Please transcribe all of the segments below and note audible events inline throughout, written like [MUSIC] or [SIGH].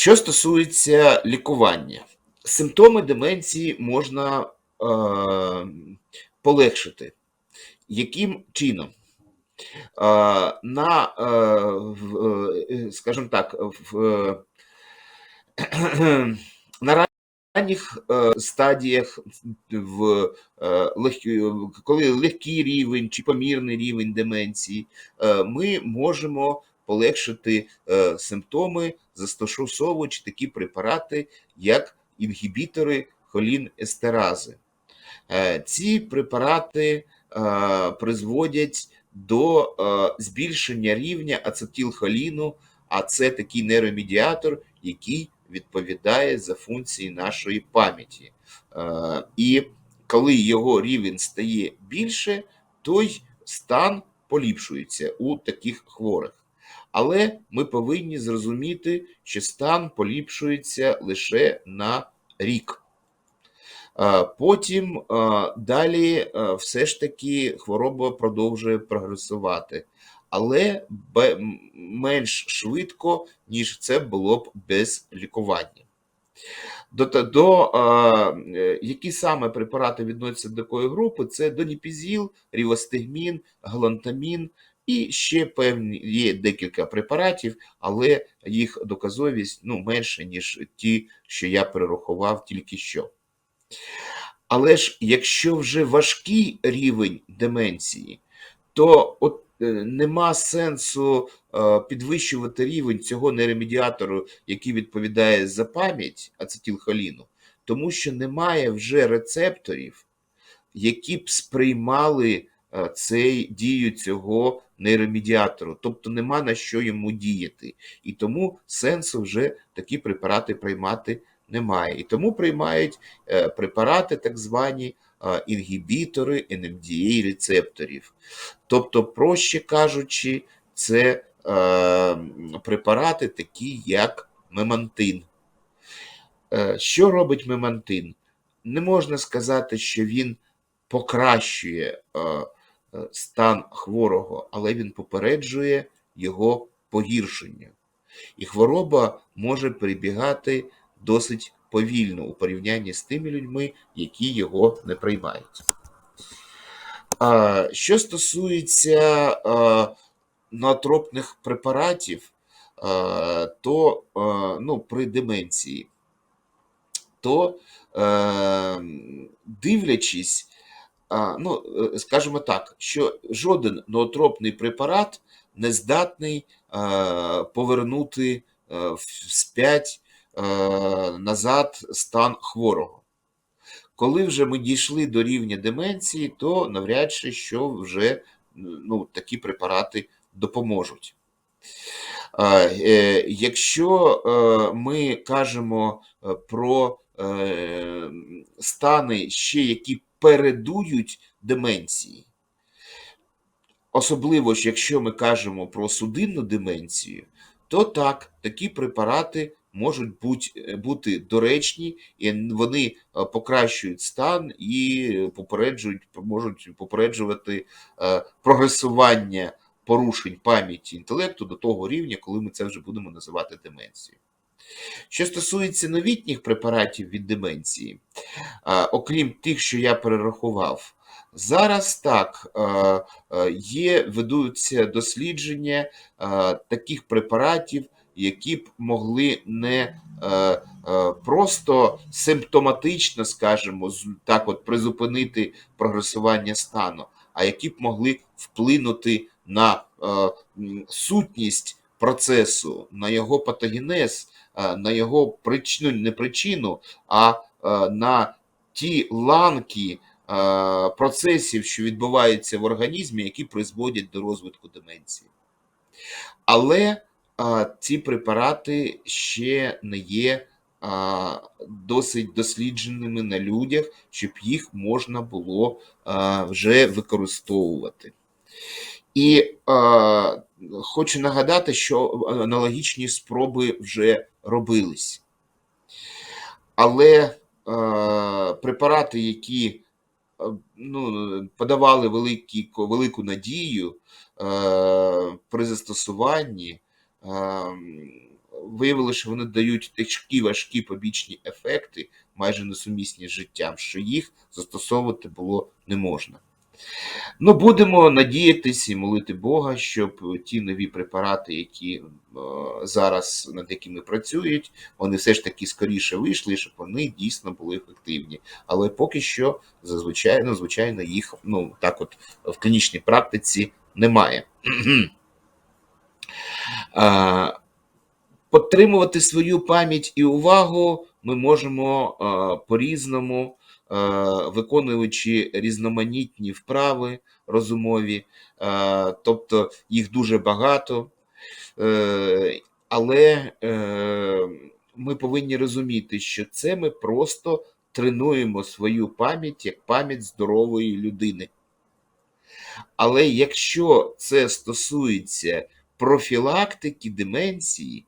Що стосується лікування, симптоми деменції можна е, полегшити. Яким чином? Е, на, е, е, скажімо так, в, е, [CLEARS THROAT] на ранніх е, стадіях, в, е, легкі, коли легкий рівень чи помірний рівень деменції, ми можемо полегшити е, симптоми, застосовуючи такі препарати, як інгібітори холінестерази. Е, ці препарати е, призводять до е, збільшення рівня ацетилхоліну, а це такий нейромедіатор, який відповідає за функції нашої пам'яті. Е, І коли його рівень стає більше, той стан поліпшується у таких хворих. Але ми повинні зрозуміти, що стан поліпшується лише на рік. Потім далі все ж таки хвороба продовжує прогресувати, але менш швидко, ніж це було б без лікування. До, до е, які саме препарати відносяться до такої групи? Це доніпізіл, рівостигмін, глантамін і ще певні є декілька препаратів, але їх доказовість ну, менше, ніж ті, що я перерахував тільки що. Але ж якщо вже важкий рівень деменції, то от е, нема сенсу е, підвищувати рівень цього нейромедіатору, який відповідає за пам'ять ацетилхоліну, тому що немає вже рецепторів, які б сприймали е, цей дію цього нейромедіатору, тобто нема на що йому діяти. І тому сенсу вже такі препарати приймати немає. І тому приймають е, препарати, так звані інгібітори NMDA рецепторів. Тобто, проще кажучи, це е, препарати такі, як мемантин. Е, Що робить мемантин? Не можна сказати, що він покращує стан хворого, але він попереджує його погіршення. І хвороба може перебігати досить повільно у порівнянні з тими людьми, які його не приймають. Що стосується а, ноотропних препаратів, то ну, при деменції, то е, дивлячись, ну, е, скажімо так, що жоден ноотропний препарат не здатний е, повернути е, вспять назад стан хворого. Коли вже ми дійшли до рівня деменції, то навряд чи що вже ну, такі препарати допоможуть. Якщо ми кажемо про стани ще які передують деменції, особливо ж якщо ми кажемо про судинну деменцію, то так, такі препарати можуть бути, бути доречні, і вони е, покращують стан і попереджують, можуть попереджувати е, прогресування порушень пам'яті інтелекту до того рівня, коли ми це вже будемо називати деменцією. Що стосується новітніх препаратів від деменції, окрім тих, що я перерахував, зараз так є, ведуться дослідження таких препаратів, які б могли не просто симптоматично, скажімо, так от призупинити прогресування стану, а які б могли вплинути на сутність процесу, на його патогенез, на його причину, не причину, а е, на ті ланки е, процесів, що відбуваються в організмі, які призводять до розвитку деменції. Але ці препарати ще не є досить дослідженими на людях, щоб їх можна було вже використовувати. І а, хочу нагадати, що аналогічні спроби вже робились. Але е, препарати, які е, ну, подавали великі, велику надію е, при застосуванні, е, виявили, що вони дають такі важкі побічні ефекти, майже несумісні з життям, що їх застосовувати було не можна. Ну, будемо надіятись і молити Бога, щоб ті нові препарати, які е, зараз над якими працюють, вони все ж таки скоріше вийшли, щоб вони дійсно були ефективні. Але поки що, зазвичай, звичайно, їх ну, так от в клінічній практиці немає. [CLEARS THROAT] Підтримувати свою пам'ять і увагу ми можемо е, по-різному, виконуючи різноманітні вправи розумові, е, тобто їх дуже багато. Е, але е, ми повинні розуміти, що це ми просто тренуємо свою пам'ять як пам'ять здорової людини. Але якщо це стосується профілактики деменції,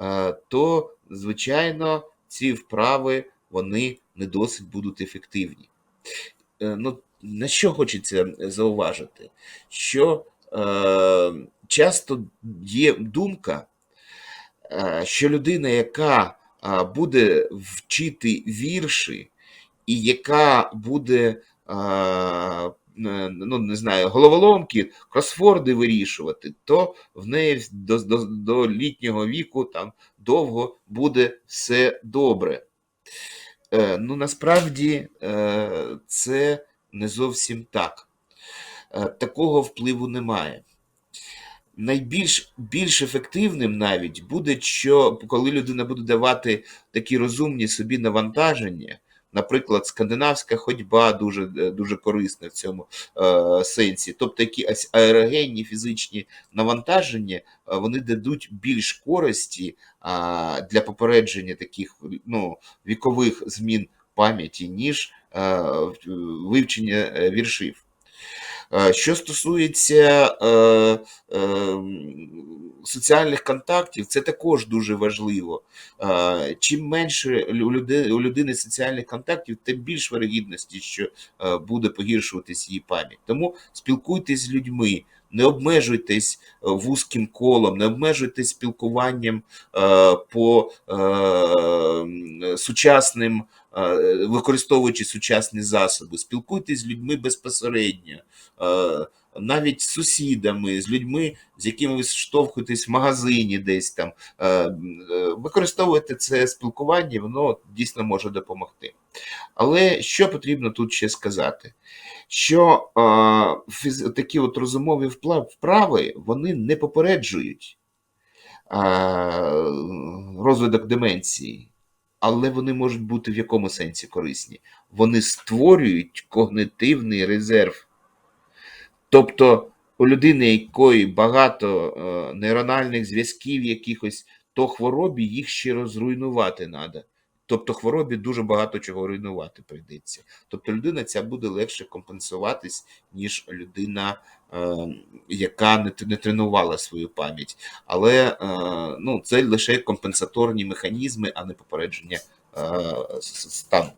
е, то, звичайно, ці вправи вони не досить будуть ефективні. Е, Ну, на що хочеться зауважити? Що е, часто є думка, е, що людина, яка е, буде вчити вірші, і яка буде, ну не знаю, головоломки, кросфорди вирішувати, то в неї до, до, до літнього віку там довго буде все добре. Е, Ну, насправді е, це не зовсім так. Е, Такого впливу немає. Найбільш більш ефективним навіть буде, що коли людина буде давати такі розумні собі навантаження, наприклад, скандинавська ходьба дуже, е, дуже корисна в цьому е, сенсі. Тобто якісь аерогенні фізичні навантаження, е, вони дадуть більш користі а, для попередження таких ну, вікових змін пам'яті, ніж е, вивчення е, віршів. Е, Що стосується е, соціальних контактів, це також дуже важливо. Чим менше у люди- у людини соціальних контактів, тим більш вирогідності, що буде погіршуватись її пам'ять. Тому спілкуйтесь з людьми, не обмежуйтесь вузьким колом, не обмежуйтесь спілкуванням по сучасним, використовуючи сучасні засоби. Спілкуйтесь з людьми безпосередньо навіть з сусідами, з людьми, з якими ви штовхуєтесь в магазині, десь там е, е, використовуйте це спілкування, воно дійсно може допомогти. Але що потрібно тут ще сказати? Що е, такі от розумові вправи вони не попереджують е, розвиток деменції, але вони можуть бути в якому сенсі корисні? Вони створюють когнитивний резерв. Тобто у людини, якої багато е, нейрональних зв'язків якихось, то хворобі їх ще розруйнувати треба. Тобто хворобі дуже багато чого руйнувати прийдеться. Тобто людина ця буде легше компенсуватись, ніж людина, е, яка не, тренувала свою пам'ять. Але е, ну, це лише компенсаторні механізми, а не попередження стану.